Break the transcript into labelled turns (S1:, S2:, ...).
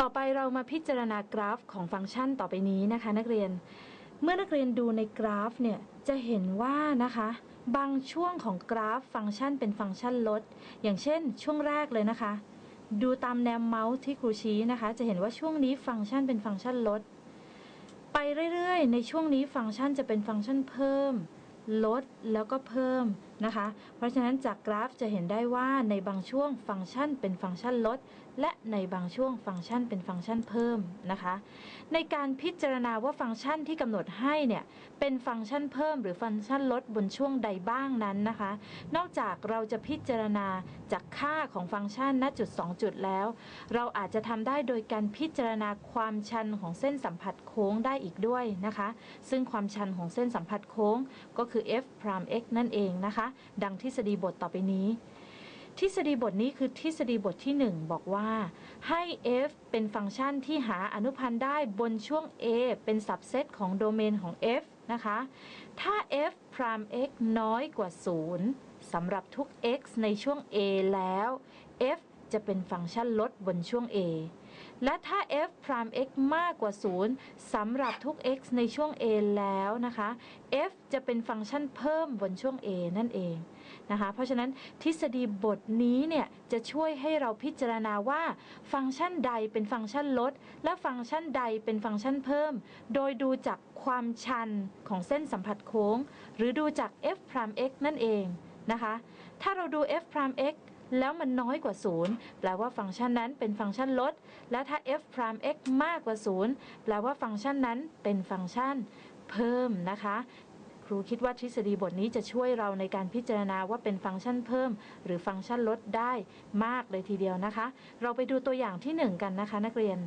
S1: ต่อไปเรามาพิจารณากราฟของฟังก์ชันต่อไปนี้นะคะ นักเรียน เมื่อนักเรียนดูในกราฟเนี่ยจะเห็นว่านะคะ บางช่วงของกราฟฟังก์ชันเป็นฟังก์ชันลด อย่างเช่น ช่วงแรกเลยนะคะ ดูตามแนวเมาส์ที่ครูชี้นะคะ จะเห็นว่าช่วงนี้ฟังก์ชันเป็นฟังก์ชันลด ไปเรื่อยๆ ในช่วงนี้ฟังก์ชันจะเป็นฟังก์ชันเพิ่ม ลดแล้วก็เพิ่มนะคะ เพราะฉะนั้นจากกราฟจะเห็นได้ว่าในบางช่วงฟังก์ชันเป็นฟังก์ชันลด และในบางช่วงฟังก์ชันเป็นฟังก์ชันเพิ่มนะคะ ในการพิจารณาว่าฟังก์ชันที่กำหนดให้เนี่ยเป็นฟังก์ชันเพิ่มหรือฟังก์ชันลดบนช่วงใดบ้างนั้นนะคะ นอกจากเราจะพิจารณาจากค่าของฟังก์ชันณจุด 2 จุดแล้ว เราอาจจะทำได้โดยการพิจารณาความชันของเส้นสัมผัสโค้งได้อีกด้วยนะคะ ซึ่งความชันของเส้นสัมผัสโค้งก็คือ f prime x นั่นเองนะคะดังทฤษฎีบทต่อไปนี้ ทฤษฎีบทนี้คือทฤษฎีบทที่ 1 บอกว่า ให้ f เป็นฟังก์ชันที่หาอนุพันธ์ได้บนช่วง a เป็นสับเซตของโดเมนของ f นะคะ ถ้า f prime x น้อยกว่า 0สำหรับทุก x ในช่วง a แล้ว f จะเป็นฟังก์ชันลดบนช่วง a และถ้า f prime x มากกว่า 0สำหรับทุก x ในช่วง a แล้วนะคะ f จะเป็นฟังก์ชันเพิ่มบนช่วง a นั่นเองนะคะ เพราะฉะนั้นทฤษฎีบทนี้เนี่ยจะช่วยให้เราพิจารณาว่า ฟังก์ชันใดเป็นฟังก์ชันลด และฟังก์ชันใดเป็นฟังก์ชันเพิ่ม โดยดูจากความชันของเส้นสัมผัสโค้ง หรือดูจาก f prime x นั่นเองนะคะ ถ้าเราดู f prime x แล้วมันน้อยกว่า 0 แปลว่าฟังก์ชันนั้นเป็นฟังก์ชันลด และถ้า f prime x มากกว่า 0 แปลว่าฟังก์ชันนั้นเป็นฟังก์ชันเพิ่มนะคะครูคิดว่าทฤษฎีบทนี้จะช่วยเราในการพิจารณาว่าเป็นฟังก์ชันเพิ่ม หรือฟังก์ชันลดได้มากเลยทีเดียวนะคะ เราไปดูตัวอย่างที่ 1 กันนะคะนักเรียน